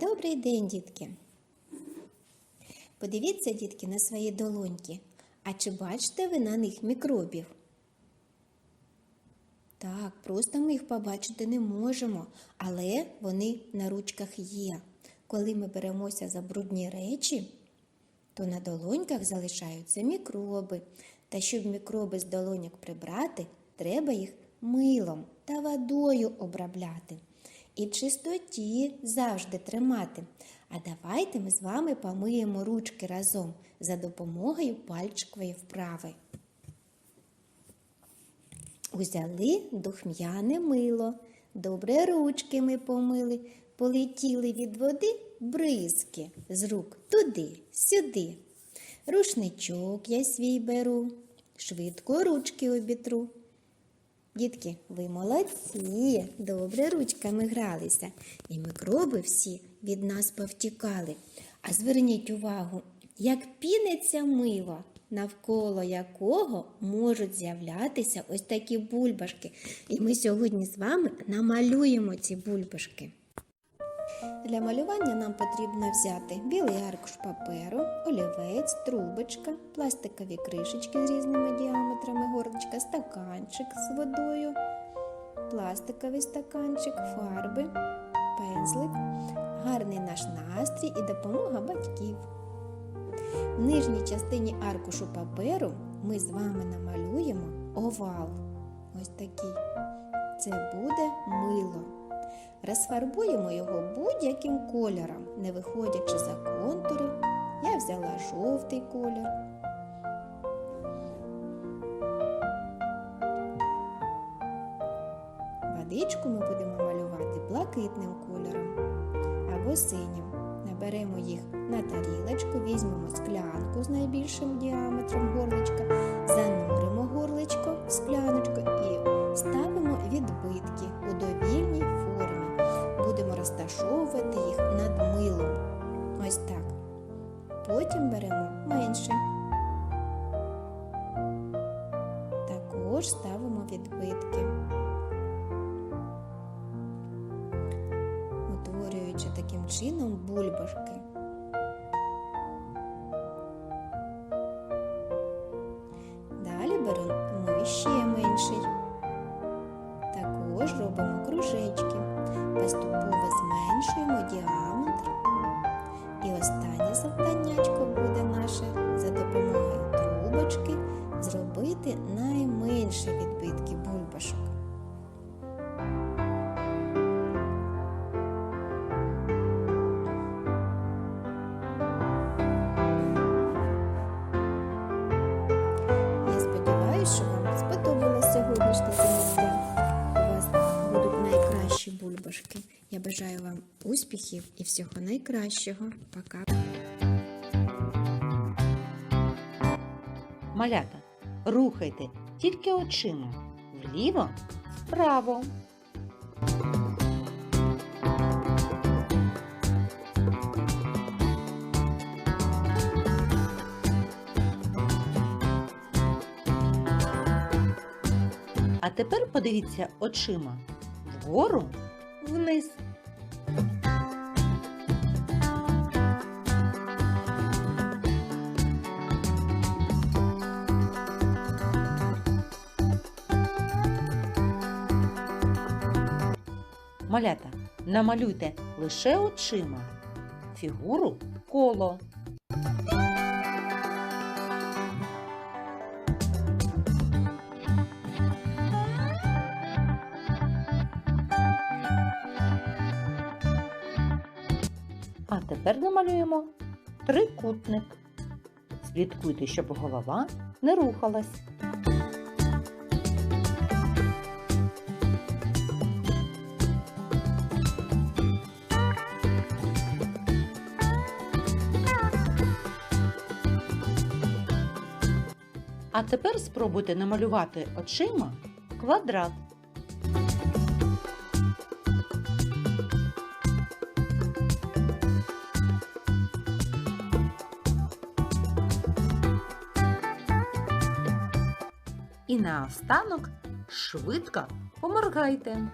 Добрий день, дітки. Подивіться, дітки, на свої долоньки. А чи бачите ви на них мікробів? Так, просто ми їх побачити не можемо, але вони на ручках є. Коли ми беремося за брудні речі, то на долоньках залишаються мікроби. Та щоб мікроби з долоньок прибрати, треба їх милом та водою обробляти. І в чистоті завжди тримати. А давайте ми з вами помиємо ручки разом за допомогою пальчикової вправи. Узяли духм'яне мило, добре ручки ми помили, полетіли від води бризки з рук туди, сюди. Рушничок я свій беру, швидко ручки обітру. Дітки, ви молодці, добре ручками гралися, і мікроби всі від нас повтікали. А зверніть увагу, як піниться мило, навколо якого можуть з'являтися ось такі бульбашки. І ми сьогодні з вами намалюємо ці бульбашки. Для малювання нам потрібно взяти білий аркуш паперу, олівець, трубочка, пластикові кришечки з різними діаметрами, горличка, стаканчик з водою, пластиковий стаканчик, фарби, пензлик, гарний наш настрій і допомога батьків. В нижній частині аркушу паперу ми з вами намалюємо овал. Ось такий. Це буде мило. Розфарбуємо його будь-яким кольором, не виходячи за контури. Я взяла жовтий колір. Водичку ми будемо малювати блакитним кольором або синім. Наберемо їх на тарілочку, візьмемо склянку з найбільшим діаметром горличка, зануримо горличко в скляночку розташовувати їх над милом. Ось так. Потім беремо менше. Також ставимо відбитки. Утворюючи таким чином бульбашки. Далі беремо ще завданнячко буде наше за допомогою трубочки зробити найменше відбитки бульбашок. Я сподіваюся, що вам сподобалось сьогоднішнє заняття. У вас будуть найкращі бульбашки. Бажаю вам успіхів і всього найкращого. Пока. Малята, рухайте тільки очима. Вліво, вправо. А тепер подивіться очима вгору, вниз. Малята, намалюйте лише очима. Фігуру коло. А тепер намалюємо трикутник. Слідкуйте, щоб голова не рухалась. А тепер спробуйте намалювати очима квадрат. І наостанок швидко поморгайте.